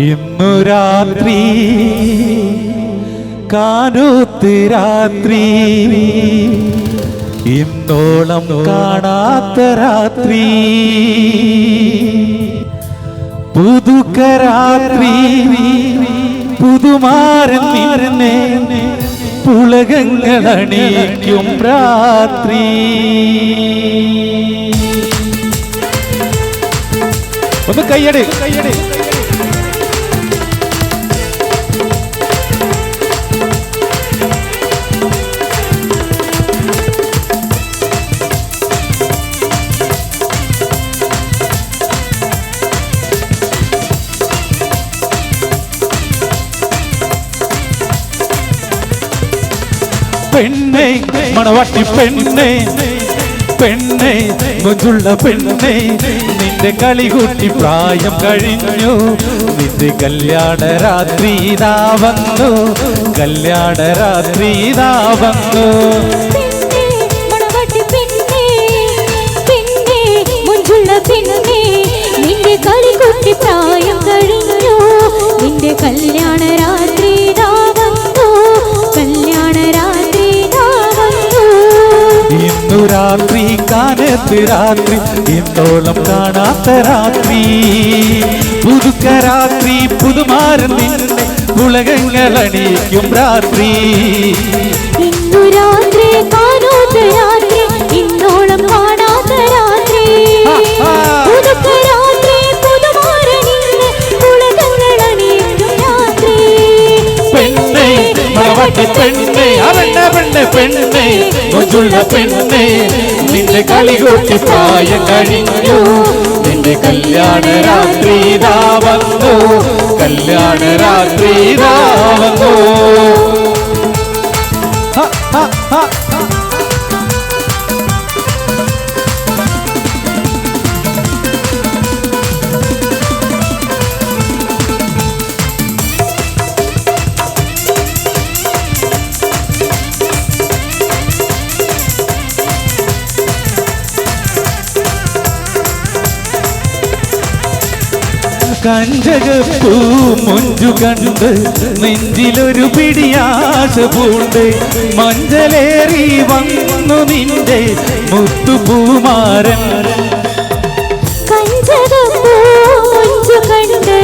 ഇന്നു രാത്രി കാനൂത്ത് രാത്രി ഇന്നോളം കാണാത്ത രാത്രി പുതുക്ക രാത്രി പുതുമാരൻ നിന്നെ പുളകങ്ങളണിക്കും രാത്രി. ഒന്ന് കയ്യടി കയ്യടി പെണ്ണെ മണവാട്ടി പെണ്ണെ പെണ്ണെ കൊഞ്ചുള്ള പെണ്ണെ നിന്റെ കളി കൂട്ടി പ്രായം കഴിഞ്ഞു. നിന്റെ കല്യാണ രാത്രി ഇതാ വന്നു. കല്യാണ രാത്രി ഇതാ വന്നു നിന്റെ കളികൂട്ടി പ്രായം കഴിഞ്ഞു. നിന്റെ കല്യാണ രാത്രി രാത്രി കാനത്ത് രാത്രി ഇന്നോളം കാണാത്ത രാത്രി. പുതുക്ക രാത്രി പുതുമാരൻ നിന്നെ അണിയിക്കും രാത്രി. ഇന്നു രാത്രി കാണാത്ത രാത്രി ഇന്നോളം കാണാത്ത രാത്രി. പുതുക്ക രാത്രി പുതുമാരണിന്ന് ഉലകങ്ങളണിക്കും രാത്രി. പെണ്ണെ പെണ്ണെ പെണ്ണെ പെണ്ണെ. കൊഞ്ചുള്ള പെണ്ണെ നിന്റെ കളി കൂട്ടി പ്രായം കഴിഞ്ഞു. നിന്റെ കല്യാണ രാത്രി വന്നു. കല്യാണ രാത്രി വന്നു. കഞ്ചകപ്പൂ മുഞ്ചു കണ്ട് നെഞ്ചിലൊരു പിടിയാശ പൂണ്ട്. മഞ്ചലേറി വന്നു നിന്റെ മുത്തുപൂമാരൻ. കഞ്ചകപ്പൂ മുഞ്ചു കണ്ട്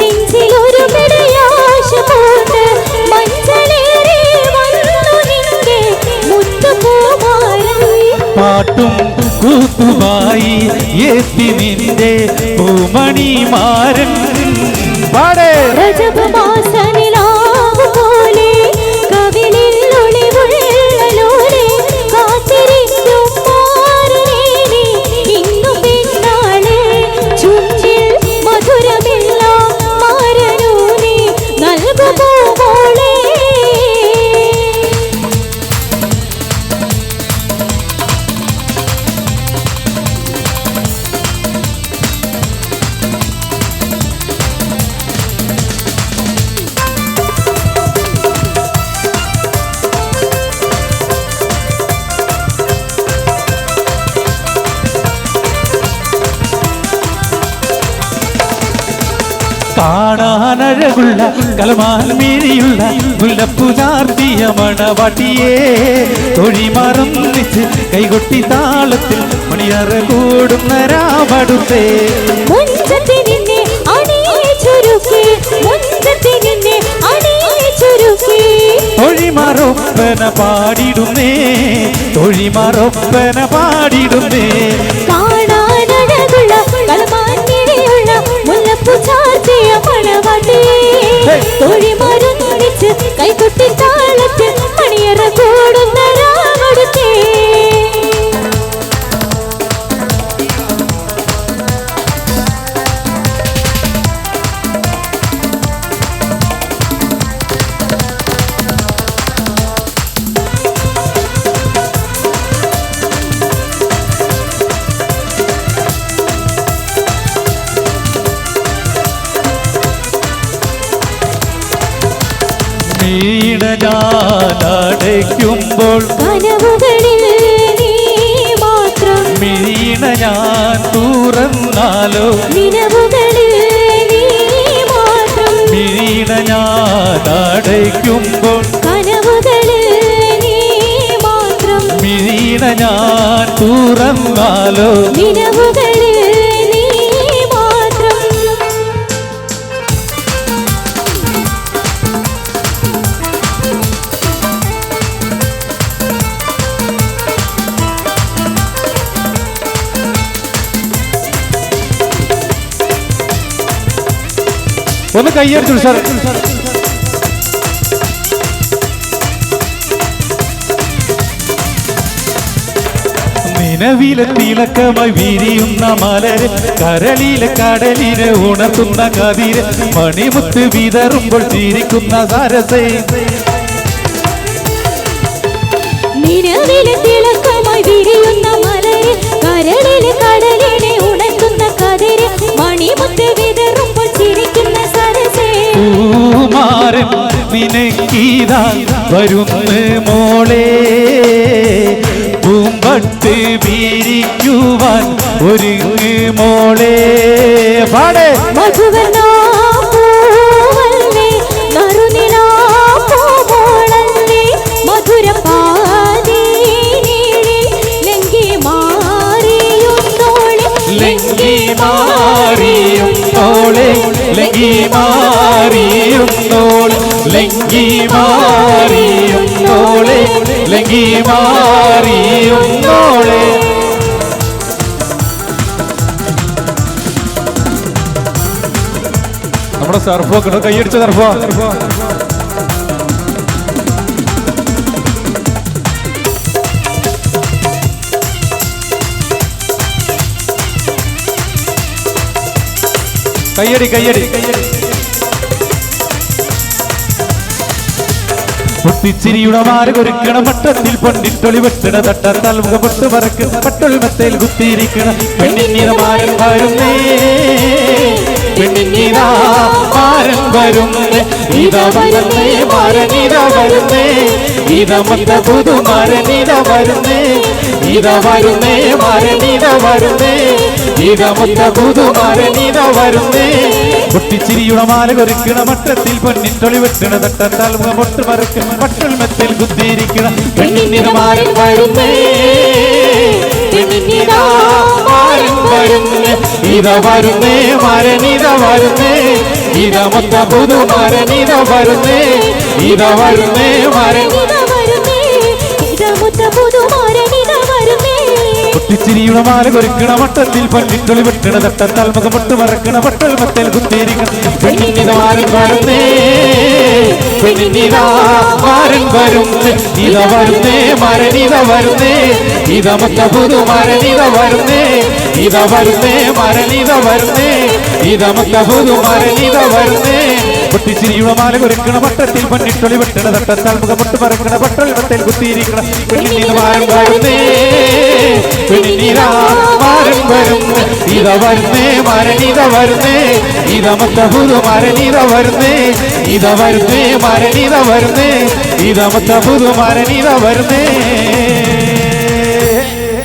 നെഞ്ചിലൊരു പിടിയാശ പൂണ്ട്. മഞ്ചളേറി വന്നു നിന്റെ മുത്തുപൂമാരൻ. പാട്ടും കൂത്തുമായി എത്തി നിന്റെ പൂമണിമാരൻ. പാടേ. രജബ് കാണാനഴകുള്ള കലമാൻ മീഴിയുള്ള മുല്ലപ്പുചാർത്തിയ മണവാട്ടിയേ തൊഴി മറന്നിച്ച് കൈകൊട്ടി താളത്തിൽ മണിയറ കൂടുന്ന രാവടുത്തേ. തൊഴിമറൊപ്പന പാടിടുന്നേ തൊഴിമറൊപ്പന പാടിടുന്നേ. ചാർത്തിയ മണവാട്ടി തൊഴി വീണ ഞാനടയ്ക്കുമ്പോൾ നീ മാത്രം വീണ ഞാൻ തുറന്നാലോ? നിലവുകളിൽ നീ മാത്രം വീണ ഞാനടയ്ക്കുമ്പോൾ കനവുകളിൽ നീ മാത്രം വീണ ഞാൻ തുറന്നാലോ? നിലവുകളിൽ ഒന്ന് കയ്യടിച്ചു സാർ നിലവിലെ തിളക്കമായി വിരിയുന്ന മലര് കരളിലെ കടലിനെ ഉണർത്തുന്ന കതിര് മണിമുത്ത് വിതറുമ്പോൾ ചിരിക്കുന്ന സരസേ. നിലവിലെ തിളക്കമായി വിരിയുന്ന മലര് കരളിലെ കടലിനെ നിനക്കീതാ വരുന്ന് മോളെ. പൂമ്പട്ട് വീരിക്കുവാൻ ഒരുങ്ങ് മോളെ. പാടേ. ലങ്കി മാറിയും തോളെ ലങ്കി മാറിയും തോളെ ലങ്കി മാറിയും തോളെ ലങ്കി നമ്മുടെ സർഫോ കിട്ടും കൈയടിച്ച സർഫോ കയ്യടി കയ്യടി പൊട്ടിച്ചിരിയുടെ മാര് കൊരുക്കണ മട്ടത്തിൽ പൊണ്ടിട്ടൊളി വെട്ടണ തട്ടത്താൽ മുഖപൊട്ട് പറക്ക് പട്ടൊളിമത്തേൽ കുത്തിയിരിക്കണ. പെണ്ണിന്നിത മാരൻ വരുന്നേ പെണ്ണിന്നിത മാരൻ വരുന്നേ ഇത വരുന്നേ മാരനിത വരുന്നേ ഇത മത്ത പുതുമാരനിത വരുന്നേ ഇത വരുന്നേ മാരനിത വരുന്നേ. ഇത മത്ത പുതുമാരനിത വരുന്നേ. പൊട്ടിച്ചിരിയുടെ മാല കൊരുക്കണ മട്ടത്തിൽ പൊന്നിൻ തൊളി വെട്ടണ തട്ടത്താൽ മുഖമൊട്ട് മറക്കണ പട്ടൊളിമത്തിൽ കുത്തിയിരിക്കണ പെണ്ണിന്നിത മാരൻ വരുന്നേ. ഇത വരുന്നേ. മരനിത വരുന്നേ ഇത മൊത്ത വരുന്നേ. ഇത വരുന്നേ. മരൻ പൊട്ടിച്ചിരിയുടെ മാല കൊരുക്കണ വട്ടത്തിൽ പല്ലിത്തൊളി വെട്ടണ തട്ടത്താൽ മുഖമൊട്ട് മറക്കണ പെണ്ണിനിത മാരൻ വരുന്നേ. വരുന്നേ. വരുന്നേ വരുന്നേ. വരുന്നേ. പൊട്ടിച്ചിരിയുടെ മാല കൊരുക്കണ വട്ടത്തിൽ പന്നിട്ടൊളി വെട്ടണ തട്ടത്താൽ മുഖമൊട്ട് മറക്കണ മത്തൽ കുത്തിയിരിക്കണം പെണ്ണിനിത മാരൻ വരുന്നേ. പെണ്ണിനിത മാരൻ വരുന്നേ ഇത വരുന്നേ മരനിത വരുന്നേ ഇത മൊത്ത പുതുമരനിത വരുന്നേ ഇത വരുന്നേ മരനിത വരുന്നേ ഇത മൊത്ത പുതുമരനിത വരുന്നേ